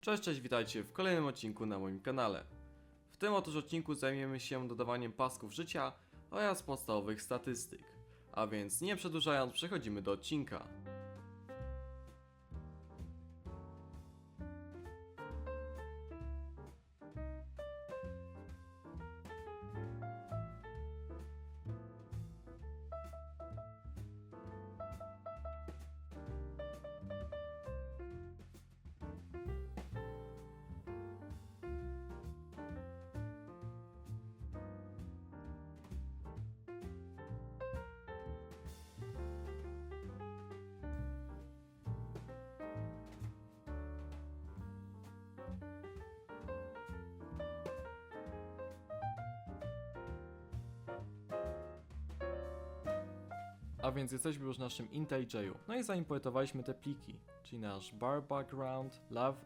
Cześć, cześć, witajcie w kolejnym odcinku na moim kanale. W tym otóż odcinku zajmiemy się dodawaniem pasków życia oraz podstawowych statystyk. A więc nie przedłużając, przechodzimy do odcinka. A więc jesteśmy już w naszym IntelliJ'u. No i zaimportowaliśmy te pliki, czyli nasz bar background,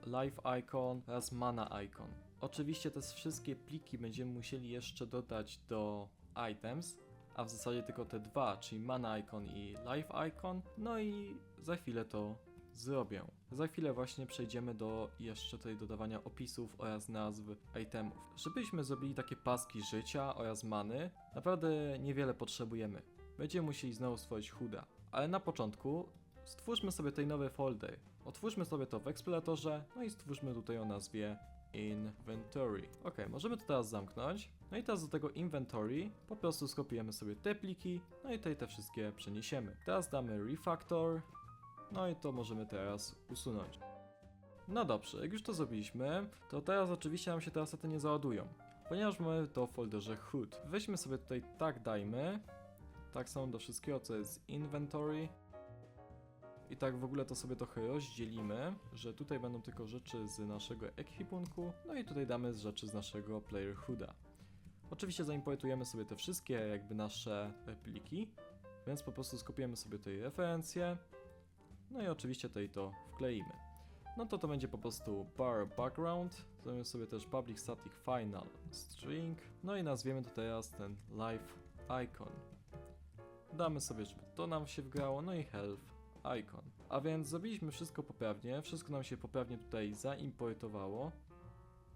life icon oraz mana icon. Oczywiście te wszystkie pliki będziemy musieli jeszcze dodać do items, a w zasadzie tylko te dwa, czyli mana icon i life icon. No i za chwilę to zrobię. Za chwilę właśnie przejdziemy do jeszcze tutaj dodawania opisów oraz nazw itemów. Żebyśmy zrobili takie paski życia oraz many, naprawdę niewiele potrzebujemy. Będziemy musieli znowu stworzyć chuda. Ale na początku stwórzmy sobie tutaj nowy folder. Otwórzmy sobie to w eksploratorze, no i stwórzmy tutaj o nazwie Inventory. Ok, możemy to teraz zamknąć. No i teraz do tego Inventory po prostu skopiujemy sobie te pliki, no i tutaj te wszystkie przeniesiemy. Teraz damy Refactor, no i to możemy teraz usunąć. No dobrze, jak już to zrobiliśmy, to teraz oczywiście nam się te asety nie załadują, ponieważ mamy to w folderze HUD. Weźmy sobie tutaj tak dajmy, tak samo do wszystkiego, co jest inventory. I tak w ogóle to sobie trochę rozdzielimy, że tutaj będą tylko rzeczy z naszego ekwipunku, no i tutaj damy rzeczy z naszego player hooda. Oczywiście zaimportujemy sobie te wszystkie jakby nasze pliki, więc po prostu skopiujemy sobie tutaj referencje, no i oczywiście tutaj to wkleimy. No to to będzie po prostu bar background, zrobimy sobie też public static final string, no i nazwiemy to teraz ten live icon. Damy sobie, żeby to nam się wgrało, no i health icon. A więc zrobiliśmy wszystko poprawnie, wszystko nam się poprawnie tutaj zaimportowało.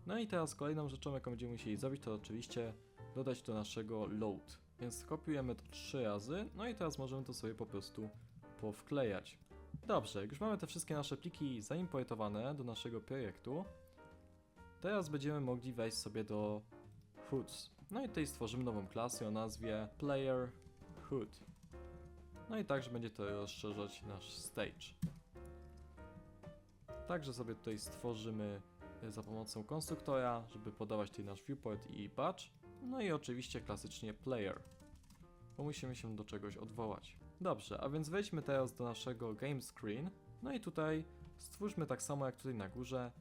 No i teraz kolejną rzeczą, jaką będziemy musieli zrobić, to oczywiście dodać do naszego load. Więc kopiujemy to trzy razy, no i teraz możemy to sobie po prostu powklejać. Dobrze, już mamy te wszystkie nasze pliki zaimportowane do naszego projektu, teraz będziemy mogli wejść sobie do hoods. No i tutaj stworzymy nową klasę o nazwie player hood. No i także będzie to rozszerzać nasz stage. Także sobie tutaj stworzymy e, za pomocą konstruktora, żeby podawać tutaj nasz viewport i badge. No i oczywiście klasycznie player, bo musimy się do czegoś odwołać. Dobrze, a więc wejdźmy teraz do naszego game screen. No i tutaj stwórzmy tak samo jak tutaj na górze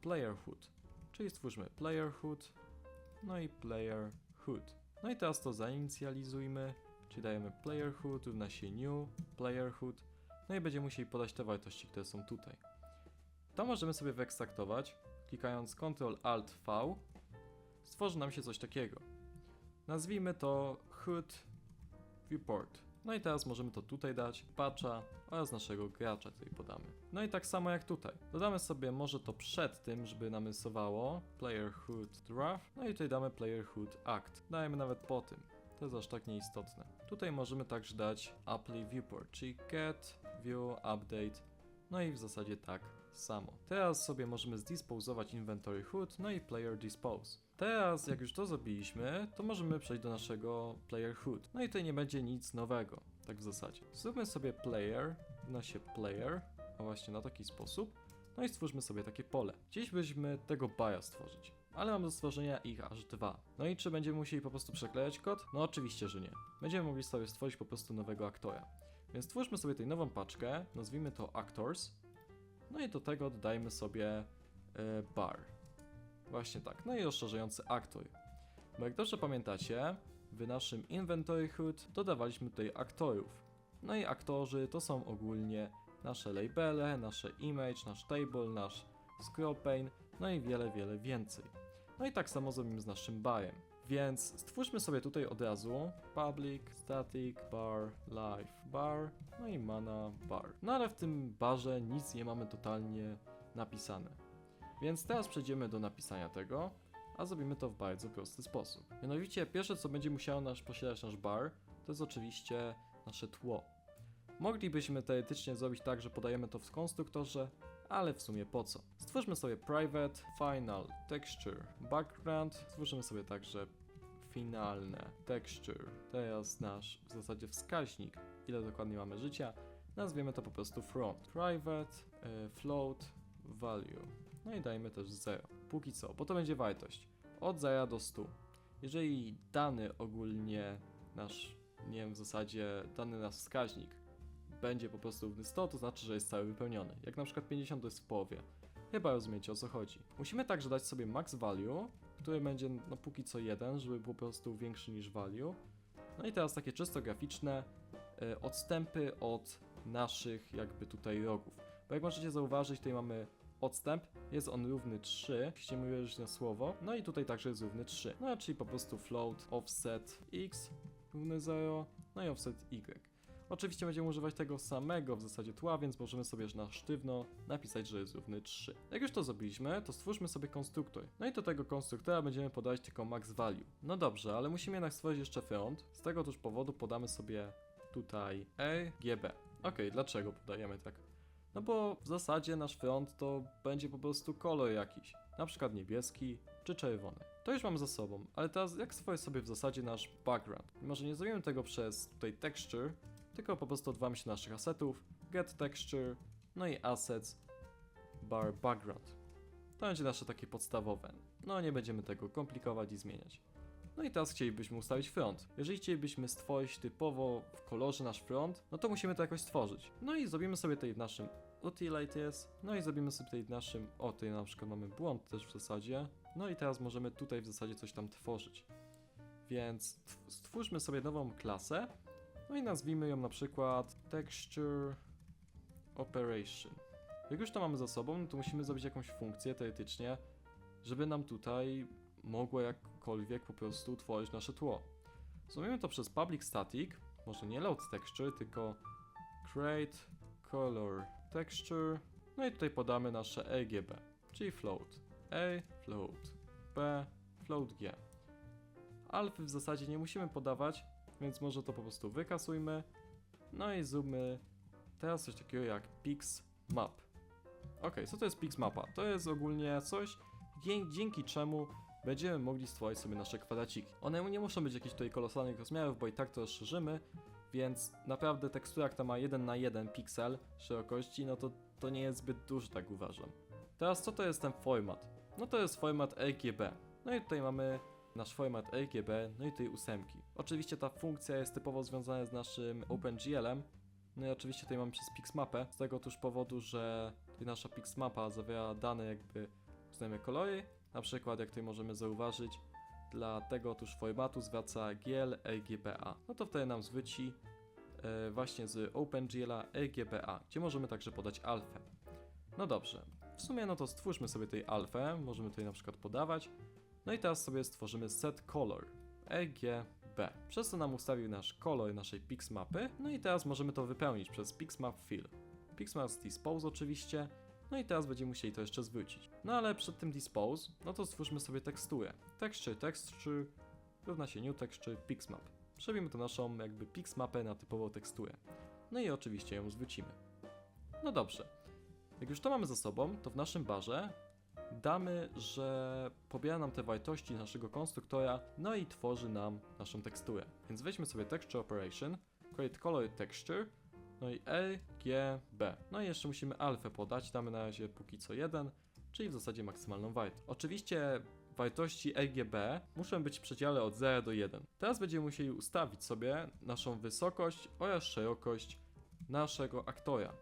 player hood. Czyli stwórzmy player hood, no i player hood. No i teraz to zainicjalizujmy, czyli dajemy player hood, równa się new, player hood, no i będziemy musieli podać te wartości, które są tutaj. To możemy sobie wyekstraktować, klikając Ctrl Alt V, stworzy nam się coś takiego. Nazwijmy to hood viewport. No i teraz możemy to tutaj dać, patcha oraz naszego gracza tutaj podamy. No i tak samo jak tutaj. Dodamy sobie może to przed tym, żeby nam rysowało player draft, no i tutaj damy player act. Dajemy nawet po tym. To jest aż tak nieistotne. Tutaj możemy także dać apply viewport, czyli get, view, update, no i w zasadzie tak samo. Teraz sobie możemy zdispozować inventory hood, no i player dispose. Teraz, jak już to zrobiliśmy, to możemy przejść do naszego player hood. No i tutaj nie będzie nic nowego, tak w zasadzie. Zróbmy sobie player, na się player, a właśnie na taki sposób. No i stwórzmy sobie takie pole. Chcielibyśmy tego baja stworzyć, ale mam do stworzenia ich aż dwa. No i czy będziemy musieli po prostu przeklejać kod? No oczywiście, że nie. Będziemy mogli sobie stworzyć po prostu nowego aktora. Więc stwórzmy sobie tutaj nową paczkę, nazwijmy to Actors. No i do tego dodajmy sobie e, bar. Właśnie tak, no i rozszerzający aktor. Bo jak dobrze pamiętacie, w naszym inventory hood dodawaliśmy tutaj aktorów. No i aktorzy to są ogólnie nasze labele, nasze image, nasz table, nasz scroll pane, no i wiele, wiele więcej. No i tak samo zrobimy z naszym barem. Więc stwórzmy sobie tutaj od razu public, static, bar, live, bar, no i mana, bar. No ale w tym barze nic nie mamy totalnie napisane. Więc teraz przejdziemy do napisania tego, a zrobimy to w bardzo prosty sposób. Mianowicie pierwsze co będzie musiało nasz posiadać nasz bar, to jest oczywiście nasze tło. Moglibyśmy teoretycznie zrobić tak, że podajemy to w konstruktorze, ale w sumie po co? Stwórzmy sobie private, final, texture, background, stworzymy sobie także finalne, texture, teraz nasz w zasadzie wskaźnik, ile dokładnie mamy życia, nazwiemy to po prostu front, private, y, float, value, no i dajmy też 0, póki co, bo to będzie wartość, od 0 do 100. Jeżeli dany ogólnie nasz, nie wiem, w zasadzie dany nasz wskaźnik będzie po prostu równy 100, to znaczy, że jest cały wypełniony. Jak na przykład 50 to jest w połowie. Chyba rozumiecie o co chodzi. Musimy także dać sobie max value, który będzie no póki co 1, żeby po prostu większy niż value. No i teraz takie czysto graficzne e, odstępy od naszych jakby tutaj rogów. Bo jak możecie zauważyć, tutaj mamy odstęp, jest on równy 3, jeśli uwierzyć na słowo. No i tutaj także jest równy 3. No czyli po prostu float offset x równy 0, no i offset y. Oczywiście będziemy używać tego samego w zasadzie tła, więc możemy sobie na sztywno napisać, że jest równy 3. Jak już to zrobiliśmy, to stwórzmy sobie konstruktor. No i do tego konstruktora będziemy podawać tylko max value. No dobrze, ale musimy jednak stworzyć jeszcze front. Z tego też powodu podamy sobie tutaj RGB. Okej, dlaczego podajemy tak? No bo w zasadzie nasz front to będzie po prostu kolor jakiś. Na przykład niebieski czy czerwony. To już mam za sobą, ale teraz jak stworzyć sobie w zasadzie nasz background? Może nie zrobimy tego przez tutaj texture, tylko po prostu odwołamy się do naszych asetów, get texture, no i assets, bar background. To będzie nasze takie podstawowe. No nie będziemy tego komplikować i zmieniać. No i teraz chcielibyśmy ustawić front. Jeżeli chcielibyśmy stworzyć typowo w kolorze nasz front, no to musimy to jakoś stworzyć. No i zrobimy sobie tutaj w naszym utilities, no i zrobimy sobie tutaj w naszym, o tutaj na przykład mamy błąd też w zasadzie. No i teraz możemy tutaj w zasadzie coś tam tworzyć. Więc tw- stwórzmy sobie nową klasę, no i nazwijmy ją na przykład Texture Operation. Jak już to mamy za sobą, no to musimy zrobić jakąś funkcję teoretycznie, żeby nam tutaj mogło jakkolwiek po prostu tworzyć nasze tło. Zrobimy to przez public static, może nie load texture, tylko create color texture, no i tutaj podamy nasze RGB, czyli float A, float B, float G. Alfy w zasadzie nie musimy podawać, więc może to po prostu wykasujmy. No i zróbmy teraz coś takiego jak Pix Map. Ok, co to jest Pix Mapa? To jest ogólnie coś, dzięki czemu będziemy mogli stworzyć sobie nasze kwadraciki. One nie muszą być jakichś tutaj kolosalnych rozmiarów, bo i tak to rozszerzymy, więc naprawdę tekstura, która ma 1 na 1 piksel szerokości, no to, to nie jest zbyt duży, tak uważam. Teraz co to jest ten format? No to jest format RGB. No i tutaj mamy nasz format RGB, no i tej ósemki. Oczywiście ta funkcja jest typowo związana z naszym OpenGL-em, no i oczywiście tutaj mamy przez Pixmapę, z tego też powodu, że tutaj nasza Pixmapa zawiera dane jakby uznajemy kolory, na przykład jak tutaj możemy zauważyć, dla tego otóż formatu zwraca GL RGBA. No to wtedy nam zwróci e, właśnie z OpenGL-a RGBA, gdzie możemy także podać alfę. No dobrze, w sumie no to stwórzmy sobie tej alfę, możemy tutaj na przykład podawać, no i teraz sobie stworzymy set color RGB. Przez to nam ustawił nasz kolor naszej Pixmapy. No i teraz możemy to wypełnić przez Pixmap Fill. Pixmap Dispose oczywiście. No i teraz będziemy musieli to jeszcze zwrócić. No ale przed tym Dispose, no to stwórzmy sobie teksturę. Texture, texture równa się new texture Pixmap. Przebijmy to naszą jakby Pixmapę na typową teksturę. No i oczywiście ją zwrócimy. No dobrze. Jak już to mamy za sobą, to w naszym barze damy, że pobiera nam te wartości naszego konstruktora, no i tworzy nam naszą teksturę. Więc weźmy sobie Texture Operation, Create Color Texture, no i RGB. No i jeszcze musimy alfę podać, damy na razie póki co 1, czyli w zasadzie maksymalną wartość. Oczywiście wartości RGB muszą być w przedziale od 0 do 1. Teraz będziemy musieli ustawić sobie naszą wysokość oraz szerokość naszego aktora.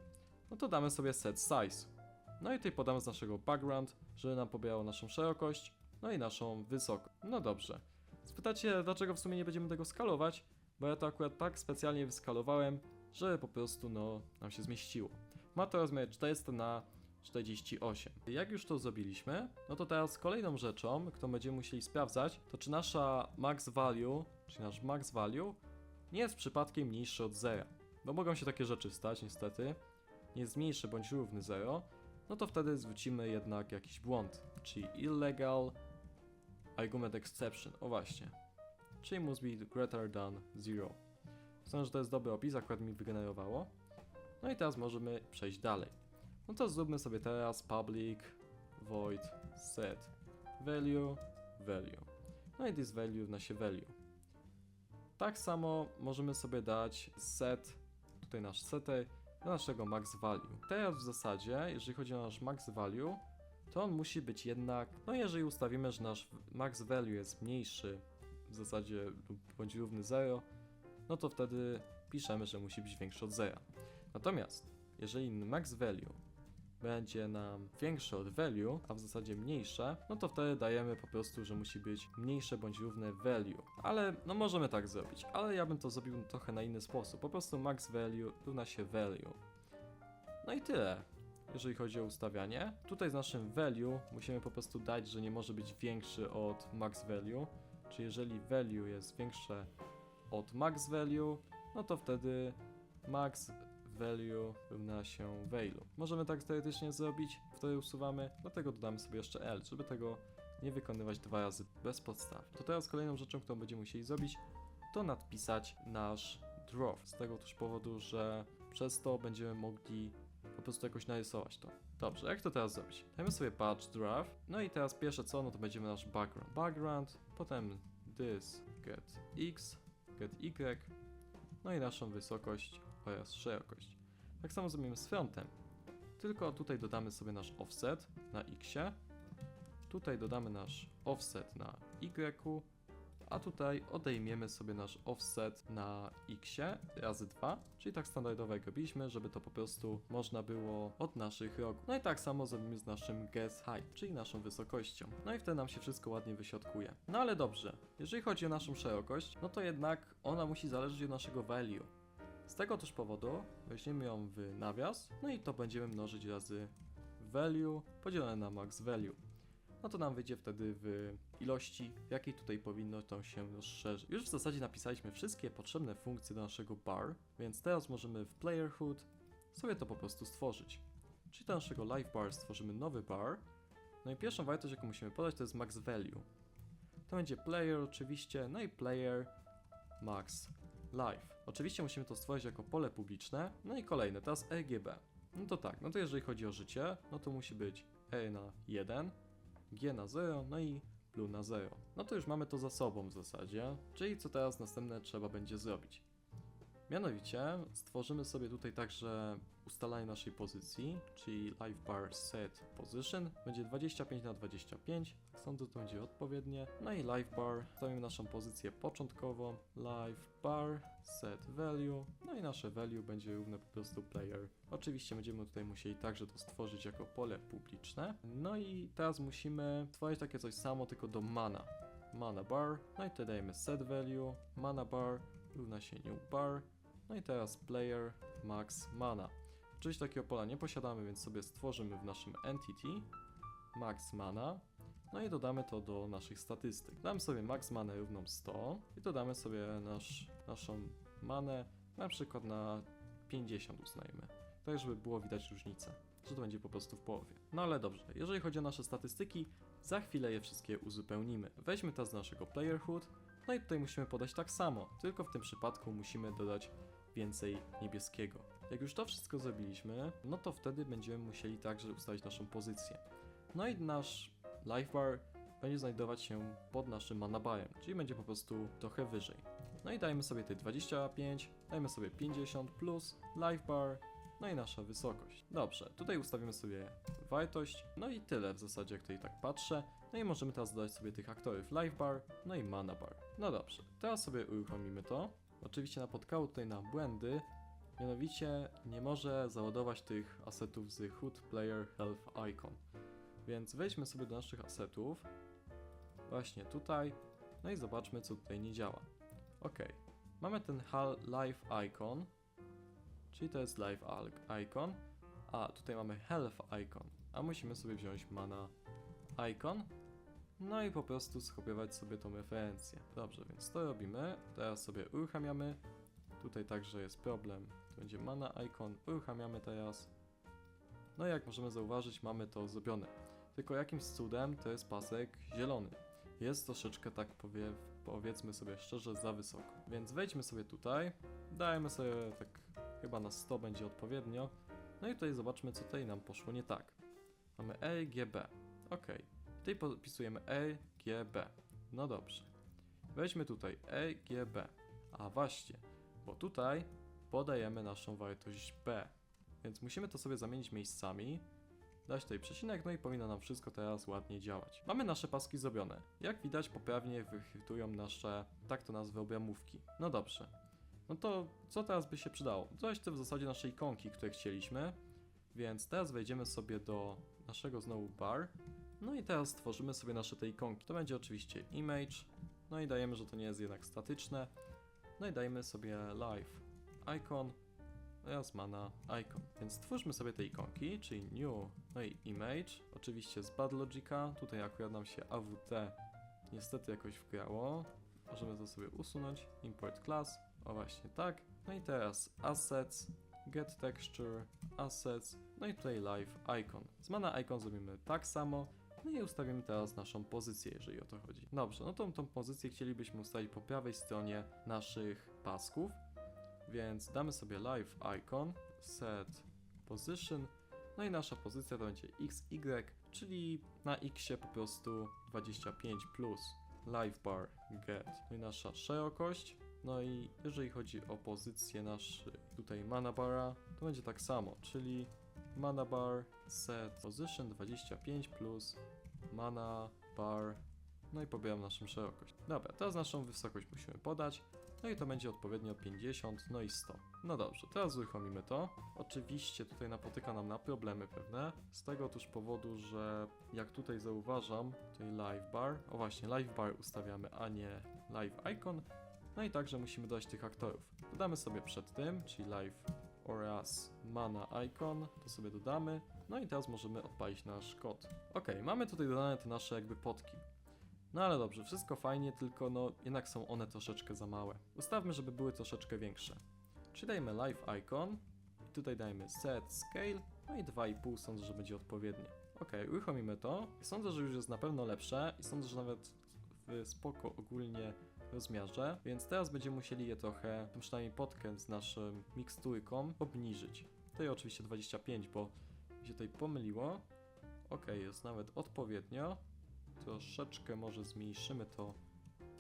No to damy sobie set size. No i tutaj podamy z naszego background, żeby nam pobierało naszą szerokość, no i naszą wysokość. No dobrze. Spytacie, dlaczego w sumie nie będziemy tego skalować? Bo ja to akurat tak specjalnie wyskalowałem, żeby po prostu no nam się zmieściło. Ma to rozmiar 400 na 48. Jak już to zrobiliśmy, no to teraz kolejną rzeczą, którą będziemy musieli sprawdzać, to czy nasza max value, czy nasz max value nie jest przypadkiem mniejszy od 0. Bo mogą się takie rzeczy stać niestety. Nie jest mniejszy bądź równy 0. no to wtedy zwrócimy jednak jakiś błąd, czyli illegal argument exception, o właśnie, czyli must be greater than zero. Sądzę, że to jest dobry opis, akurat mi wygenerowało. No i teraz możemy przejść dalej. No to zróbmy sobie teraz public void set value value. No i this value równa się value. Tak samo możemy sobie dać set, tutaj nasz setter, do naszego max value. Teraz w zasadzie, jeżeli chodzi o nasz max value, to on musi być jednak, no jeżeli ustawimy, że nasz max value jest mniejszy, w zasadzie bądź równy 0, no to wtedy piszemy, że musi być większy od 0. Natomiast, jeżeli max value będzie nam większe od value, a w zasadzie mniejsze, no to wtedy dajemy po prostu, że musi być mniejsze bądź równe value. Ale no możemy tak zrobić, ale ja bym to zrobił trochę na inny sposób. Po prostu max value równa się value. No i tyle. Jeżeli chodzi o ustawianie, tutaj z naszym value musimy po prostu dać, że nie może być większy od max value. Czyli jeżeli value jest większe od max value, no to wtedy max value równa się value. Możemy tak teoretycznie zrobić, wtedy usuwamy, dlatego dodamy sobie jeszcze L, żeby tego nie wykonywać dwa razy bez podstaw. To teraz kolejną rzeczą, którą będziemy musieli zrobić, to nadpisać nasz draw. Z tego też powodu, że przez to będziemy mogli po prostu jakoś narysować to. Dobrze, jak to teraz zrobić? Dajmy sobie patch draft, no i teraz pierwsze co, no to będziemy nasz background. Background, potem this get x, get y, no i naszą wysokość oraz szerokość. Tak samo zrobimy z frontem. Tylko tutaj dodamy sobie nasz offset na x, tutaj dodamy nasz offset na y, a tutaj odejmiemy sobie nasz offset na x razy 2, czyli tak standardowo jak robiliśmy, żeby to po prostu można było od naszych rogów. No i tak samo zrobimy z naszym guess height, czyli naszą wysokością. No i wtedy nam się wszystko ładnie wyśrodkuje. No ale dobrze, jeżeli chodzi o naszą szerokość, no to jednak ona musi zależeć od naszego value. Z tego też powodu weźmiemy ją w nawias, no i to będziemy mnożyć razy value podzielone na max value. No to nam wyjdzie wtedy w ilości, w jakiej tutaj powinno to się rozszerzyć. Już w zasadzie napisaliśmy wszystkie potrzebne funkcje do naszego bar, więc teraz możemy w playerhood sobie to po prostu stworzyć. Czyli do naszego live bar stworzymy nowy bar, no i pierwszą wartość, jaką musimy podać, to jest max value. To będzie player oczywiście, no i player max live. Oczywiście musimy to stworzyć jako pole publiczne. No i kolejne, teraz RGB. No to tak, no to jeżeli chodzi o życie, no to musi być E na 1, G na 0, no i blue na 0. No to już mamy to za sobą w zasadzie, czyli co teraz następne trzeba będzie zrobić. Mianowicie stworzymy sobie tutaj także ustalanie naszej pozycji, czyli live bar set position będzie 25 na 25, sądzę, że to będzie odpowiednie. No i live bar, stawimy naszą pozycję początkową, live bar set value, no i nasze value będzie równe po prostu player. Oczywiście będziemy tutaj musieli także to stworzyć jako pole publiczne. No i teraz musimy stworzyć takie coś samo, tylko do mana. Mana bar, no i tutaj dajemy set value, mana bar równa się new bar, no i teraz player max mana. Oczywiście takiego pola nie posiadamy, więc sobie stworzymy w naszym entity max mana. No i dodamy to do naszych statystyk. Damy sobie max mana równą 100 i dodamy sobie nasz, naszą manę na przykład na 50 uznajmy. Tak, żeby było widać różnicę, że to będzie po prostu w połowie. No ale dobrze, jeżeli chodzi o nasze statystyki, za chwilę je wszystkie uzupełnimy. Weźmy teraz naszego playerhood, no i tutaj musimy podać tak samo, tylko w tym przypadku musimy dodać więcej niebieskiego. Jak już to wszystko zrobiliśmy, no to wtedy będziemy musieli także ustalić naszą pozycję. No i nasz life bar będzie znajdować się pod naszym manabarem, czyli będzie po prostu trochę wyżej. No i dajmy sobie tutaj 25, dajmy sobie 50 plus life bar, no i nasza wysokość. Dobrze, tutaj ustawimy sobie wartość, no i tyle w zasadzie, jak tutaj tak patrzę. No i możemy teraz dodać sobie tych aktorów life bar, no i mana bar. No dobrze, teraz sobie uruchomimy to. Oczywiście napotkało tutaj na błędy, mianowicie nie może załadować tych asetów z HUD Player Health Icon. Więc wejdźmy sobie do naszych asetów, właśnie tutaj, no i zobaczmy co tutaj nie działa. Ok, mamy ten HAL Live Icon, czyli to jest Live al- Icon, a tutaj mamy Health Icon, a musimy sobie wziąć Mana Icon, no i po prostu skopiować sobie tą referencję. Dobrze, więc to robimy. Teraz sobie uruchamiamy. Tutaj także jest problem. To będzie mana icon. Uruchamiamy teraz. No i jak możemy zauważyć, mamy to zrobione. Tylko jakimś cudem to jest pasek zielony. Jest troszeczkę tak powie, powiedzmy sobie szczerze za wysoko. Więc wejdźmy sobie tutaj, dajmy sobie tak chyba na 100 będzie odpowiednio. No i tutaj zobaczmy co tutaj nam poszło nie tak. Mamy E, G, B. Ok. Tutaj podpisujemy E, G, B. No dobrze. Weźmy tutaj E, G, B. A właśnie, bo tutaj podajemy naszą wartość B. Więc musimy to sobie zamienić miejscami. Dać tutaj przecinek, no i powinno nam wszystko teraz ładnie działać. Mamy nasze paski zrobione. Jak widać, poprawnie wychwytują nasze, tak to nazwę, obramówki. No dobrze. No to co teraz by się przydało? Coś to w zasadzie naszej ikonki, które chcieliśmy. Więc teraz wejdziemy sobie do naszego znowu bar. No i teraz stworzymy sobie nasze te ikonki. To będzie oczywiście image. No i dajemy, że to nie jest jednak statyczne. No i dajmy sobie live icon oraz mana icon. Więc stwórzmy sobie te ikonki, czyli new, no i image, oczywiście z bad logica. Tutaj akurat nam się AWT niestety jakoś wgrało. Możemy to sobie usunąć. Import class, o właśnie tak. No i teraz assets, get texture, assets, no i tutaj live icon. Z mana icon zrobimy tak samo. No i ustawimy teraz naszą pozycję, jeżeli o to chodzi. Dobrze, no tą, tą pozycję chcielibyśmy ustawić po prawej stronie naszych pasków. Więc damy sobie live icon, set position, no i nasza pozycja to będzie XY, czyli na X po prostu 25 plus live bar get. No i nasza szerokość. No i jeżeli chodzi o pozycję naszej tutaj mana bara, to będzie tak samo, czyli mana bar set position 25 plus mana bar no i pobieram naszą szerokość. Dobra, teraz naszą wysokość musimy podać. No i to będzie odpowiednio 50, no i 100. No dobrze, teraz uruchomimy to. Oczywiście tutaj napotyka nam na problemy pewne. Z tego otóż powodu, że jak tutaj zauważam, tutaj live bar, o właśnie, live bar ustawiamy, a nie live icon. No i także musimy dodać tych aktorów. Dodamy sobie przed tym, czyli live oraz mana icon, to sobie dodamy. No i teraz możemy odpalić nasz kod. Ok, mamy tutaj dodane te nasze jakby potki. No ale dobrze, wszystko fajnie, tylko no jednak są one troszeczkę za małe. Ustawmy, żeby były troszeczkę większe. Czyli dajmy live icon i tutaj dajmy set scale, no i 2,5 sądzę, że będzie odpowiednie. Ok, uruchomimy to. Sądzę, że już jest na pewno lepsze i sądzę, że nawet w spoko ogólnie rozmiarze, więc teraz będziemy musieli je trochę, przynajmniej potkę z naszą miksturką obniżyć. Tutaj oczywiście 25, bo się tutaj pomyliło. Ok, jest nawet odpowiednio. Troszeczkę może zmniejszymy to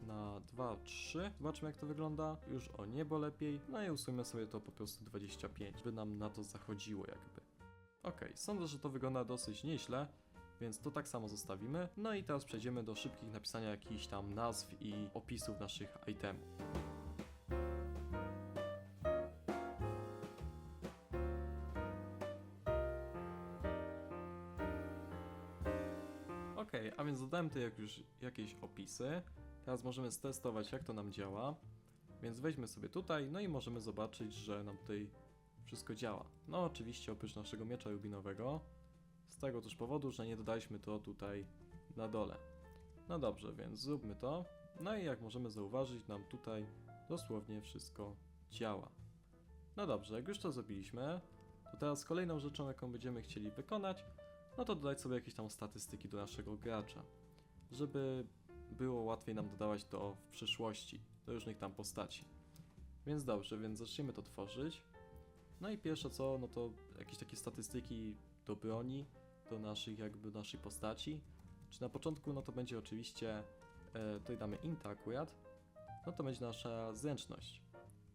na 2, 3. Zobaczmy jak to wygląda. Już o niebo lepiej. No i usuńmy sobie to po prostu 25, by nam na to zachodziło jakby. Ok, sądzę, że to wygląda dosyć nieźle, więc to tak samo zostawimy. No i teraz przejdziemy do szybkich napisania jakichś tam nazw i opisów naszych itemów. Jak już jakieś opisy. Teraz możemy stestować jak to nam działa. Więc weźmy sobie tutaj, no i możemy zobaczyć, że nam tutaj wszystko działa. No oczywiście oprócz naszego miecza rubinowego. Z tego też powodu, że nie dodaliśmy to tutaj na dole. No dobrze, więc zróbmy to. No i jak możemy zauważyć, nam tutaj dosłownie wszystko działa. No dobrze, jak już to zrobiliśmy, to teraz kolejną rzeczą, jaką będziemy chcieli wykonać, no to dodać sobie jakieś tam statystyki do naszego gracza, żeby było łatwiej nam dodawać to w przyszłości, do różnych tam postaci. Więc dobrze, więc zacznijmy to tworzyć. No i pierwsze co, no to jakieś takie statystyki do broni, do naszych jakby naszej postaci. Czy na początku, no to będzie oczywiście, e, tutaj damy int akurat, no to będzie nasza zręczność,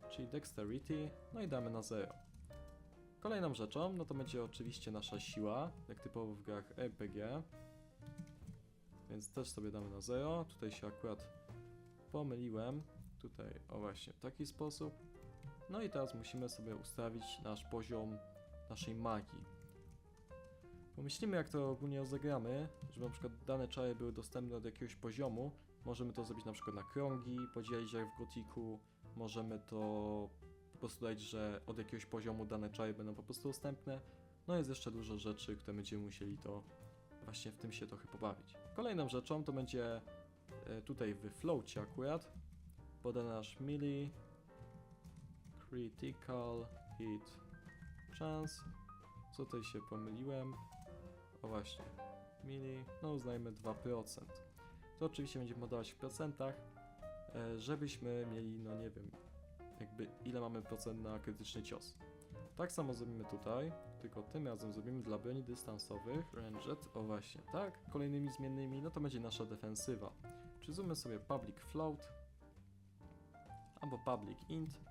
czyli dexterity, no i damy na 0. Kolejną rzeczą, no to będzie oczywiście nasza siła, jak typowo w grach RPG. Więc też sobie damy na 0. Tutaj się akurat pomyliłem. Tutaj, o właśnie, w taki sposób. No i teraz musimy sobie ustawić nasz poziom naszej magii. Pomyślimy jak to ogólnie rozegramy, żeby na przykład dane czary były dostępne od jakiegoś poziomu. Możemy to zrobić na przykład na krągi, podzielić jak w Gotiku. Możemy to po prostu dać, że od jakiegoś poziomu dane czary będą po prostu dostępne. No jest jeszcze dużo rzeczy, które będziemy musieli to właśnie w tym się trochę pobawić. Kolejną rzeczą to będzie e, tutaj w floacie akurat podany nasz melee critical hit chance tutaj się pomyliłem. O właśnie, mili, no uznajmy 2%. To oczywiście będziemy podawać w procentach, e, żebyśmy mieli, no nie wiem, jakby ile mamy procent na krytyczny cios. Tak samo zrobimy tutaj, tylko tym razem zrobimy dla broni dystansowych ranged, o właśnie, tak, kolejnymi zmiennymi, no to będzie nasza defensywa. Czy zoommy sobie public float, albo public int,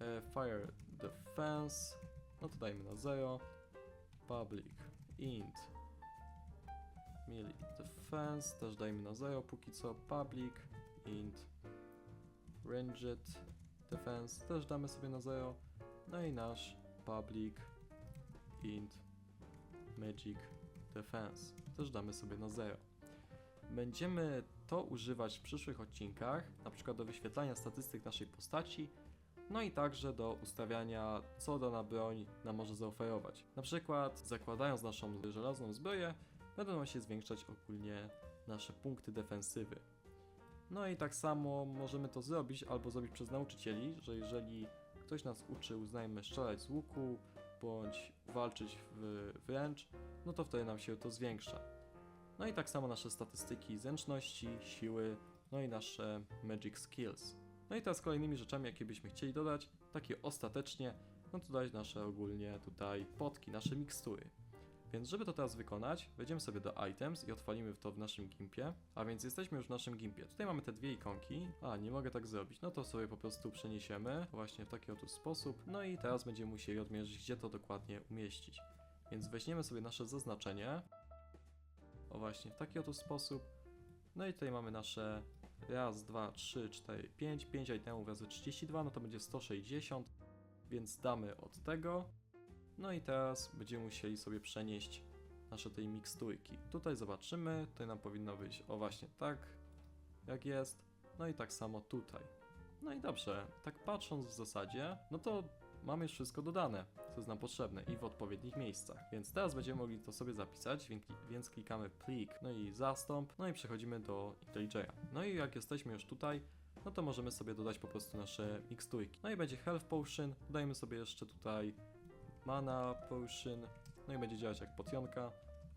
e, fire defense, no to dajmy na 0, public int mieli defense, też dajmy na 0 póki co, public int ranged defense, też damy sobie na 0, no i nasz public int magic defense, też damy sobie na 0. Będziemy to używać w przyszłych odcinkach, na przykład do wyświetlania statystyk naszej postaci, no i także do ustawiania, co dana broń nam może zaoferować. Na przykład, zakładając naszą żelazną zbroję, będą się zwiększać ogólnie nasze punkty defensywy. No i tak samo możemy to zrobić albo zrobić przez nauczycieli, że jeżeli ktoś nas uczy, uznajmy, strzelać z łuku, bądź walczyć w, wręcz, no to wtedy nam się to zwiększa. No i tak samo nasze statystyki zręczności, siły, no i nasze magic skills. No i teraz kolejnymi rzeczami, jakie byśmy chcieli dodać, takie ostatecznie, no to dać nasze ogólnie tutaj potki, nasze mikstury. Więc żeby to teraz wykonać, wejdziemy sobie do items i otwalimy to w naszym gimpie. A więc jesteśmy już w naszym gimpie. Tutaj mamy te dwie ikonki. A, nie mogę tak zrobić. No to sobie po prostu przeniesiemy właśnie w taki oto sposób. No i teraz będziemy musieli odmierzyć, gdzie to dokładnie umieścić. Więc weźmiemy sobie nasze zaznaczenie. O właśnie, w taki oto sposób. No i tutaj mamy nasze raz, dwa, trzy, cztery, pięć. 5 itemów razy 32, no to będzie 160. Więc damy od tego. No i teraz będziemy musieli sobie przenieść nasze tej miksturki. Tutaj zobaczymy, tutaj nam powinno być, o właśnie tak, jak jest. No i tak samo tutaj. No i dobrze, tak patrząc w zasadzie, no to mamy już wszystko dodane, co jest nam potrzebne i w odpowiednich miejscach. Więc teraz będziemy mogli to sobie zapisać, więc, klikamy plik, no i zastąp, no i przechodzimy do IntelliJ'a. No i jak jesteśmy już tutaj, no to możemy sobie dodać po prostu nasze miksturki. No i będzie Health Potion, dodajmy sobie jeszcze tutaj Mana Potion, no i będzie działać jak potionka,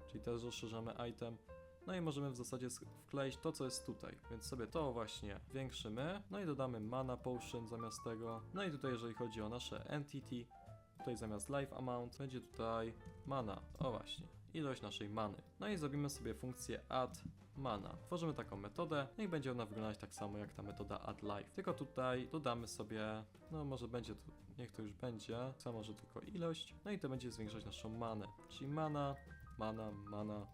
czyli też rozszerzamy item. No i możemy w zasadzie wkleić to, co jest tutaj, więc sobie to właśnie zwiększymy, no i dodamy Mana Potion zamiast tego. No i tutaj jeżeli chodzi o nasze Entity, tutaj zamiast Life Amount będzie tutaj Mana, o właśnie, ilość naszej many. No i zrobimy sobie funkcję add mana. Tworzymy taką metodę, no i będzie ona wyglądać tak samo jak ta metoda add life. Tylko tutaj dodamy sobie, no może będzie to, niech to już będzie, samo, że tylko ilość. No i to będzie zwiększać naszą manę, czyli mana, mana, mana.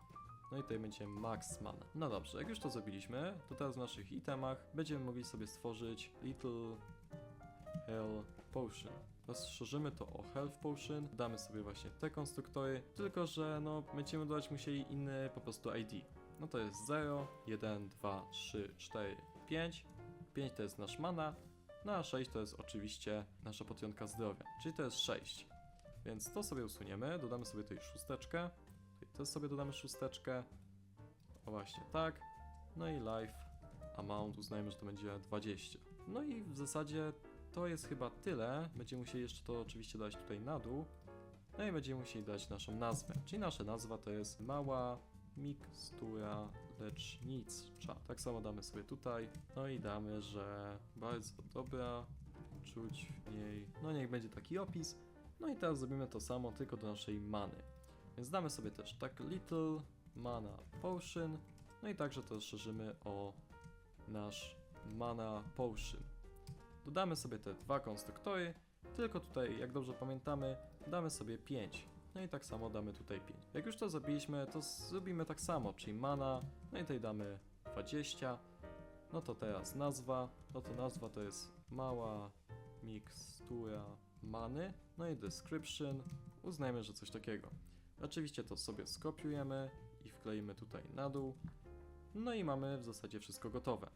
No i tutaj będzie max mana. No dobrze, jak już to zrobiliśmy, to teraz w naszych itemach będziemy mogli sobie stworzyć little Hell Potion. Rozszerzymy to o Health Potion, damy sobie właśnie te konstruktory, tylko że no będziemy dodać musieli inny po prostu ID. No to jest 0, 1, 2, 3, 4, 5. 5 to jest nasz mana, no a 6 to jest oczywiście nasza potionka zdrowia, czyli to jest 6. Więc to sobie usuniemy, dodamy sobie tutaj szósteczkę, tutaj też sobie dodamy szósteczkę, o właśnie tak, no i life amount uznajmy, że to będzie 20. No i w zasadzie to jest chyba tyle. Będziemy musieli jeszcze to oczywiście dać tutaj na dół. No i będziemy musieli dać naszą nazwę. Czyli nasza nazwa to jest mała mikstura lecznicza. Tak samo damy sobie tutaj. No i damy, że bardzo dobra, czuć w niej. No niech będzie taki opis. No i teraz zrobimy to samo, tylko do naszej many. Więc damy sobie też tak little mana potion. No i także to rozszerzymy o nasz mana potion. Dodamy sobie te dwa konstruktory, tylko tutaj, jak dobrze pamiętamy, damy sobie 5. No i tak samo damy tutaj 5. Jak już to zrobiliśmy, to zrobimy tak samo, czyli mana, no i tutaj damy 20. No to teraz nazwa, no to nazwa to jest mała mikstura many, no i description, uznajmy, że coś takiego. Oczywiście to sobie skopiujemy i wkleimy tutaj na dół. No i mamy w zasadzie wszystko gotowe.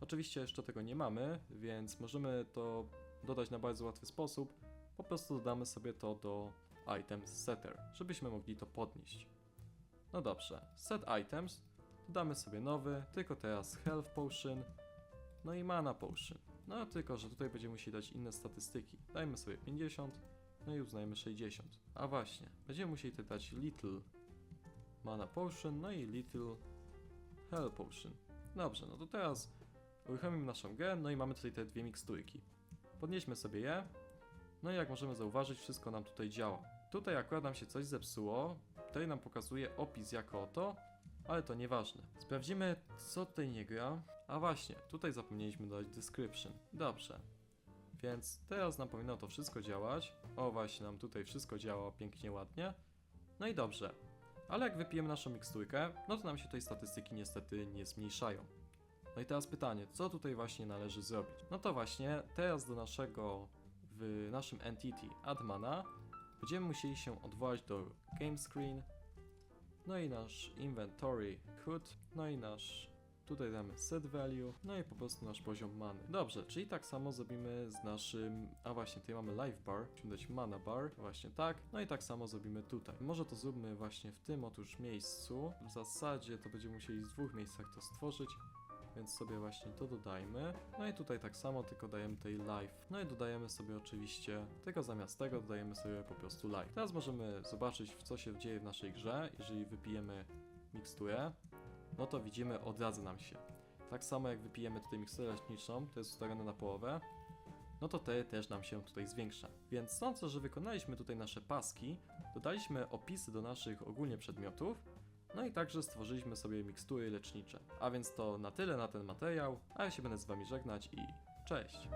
Oczywiście jeszcze tego nie mamy, więc możemy to dodać na bardzo łatwy sposób. Po prostu dodamy sobie to do items setter, żebyśmy mogli to podnieść. No dobrze, set items, dodamy sobie nowy, tylko teraz health potion, no i mana potion. No tylko, że tutaj będziemy musieli dać inne statystyki. Dajmy sobie 50, no i uznajemy 60. A właśnie, będziemy musieli dać little mana potion, no i little hell potion. Dobrze, no to teraz uruchomimy naszą grę, no i mamy tutaj te dwie miksturki. Podnieśmy sobie je, no i jak możemy zauważyć, wszystko nam tutaj działa. Tutaj akurat nam się coś zepsuło, tutaj nam pokazuje opis jako to, ale to nieważne. Sprawdzimy, co tutaj nie gra. A właśnie, tutaj zapomnieliśmy dodać description. Dobrze. Więc teraz nam powinno to wszystko działać. O, właśnie, nam tutaj wszystko działa pięknie, ładnie. No i dobrze. Ale jak wypijemy naszą miksturkę, no to nam się tutaj statystyki niestety nie zmniejszają. No i teraz pytanie, co tutaj właśnie należy zrobić? No to właśnie, teraz do naszego, w naszym entity admana będziemy musieli się odwołać do game screen, no i nasz inventory CUT, no i nasz, tutaj damy set value, no i po prostu nasz poziom many. Dobrze, czyli tak samo zrobimy z naszym, a właśnie tutaj mamy life bar, musimy dać mana bar, właśnie tak, no i tak samo zrobimy tutaj. Może to zróbmy właśnie w tym otóż miejscu, w zasadzie to będziemy musieli w dwóch miejscach to stworzyć, więc sobie właśnie to dodajmy. No i tutaj tak samo, tylko dajemy tej live. No i dodajemy sobie oczywiście, tylko zamiast tego dodajemy sobie po prostu live. Teraz możemy zobaczyć, co się dzieje w naszej grze. Jeżeli wypijemy miksturę, no to widzimy, odradza nam się. Tak samo jak wypijemy tutaj miksturę leczniczą, to jest ustawione na połowę, no to te też nam się tutaj zwiększa. Więc sądzę, że wykonaliśmy tutaj nasze paski, dodaliśmy opisy do naszych ogólnie przedmiotów, no i także stworzyliśmy sobie mikstury lecznicze. A więc to na tyle na ten materiał, a ja się będę z wami żegnać i cześć!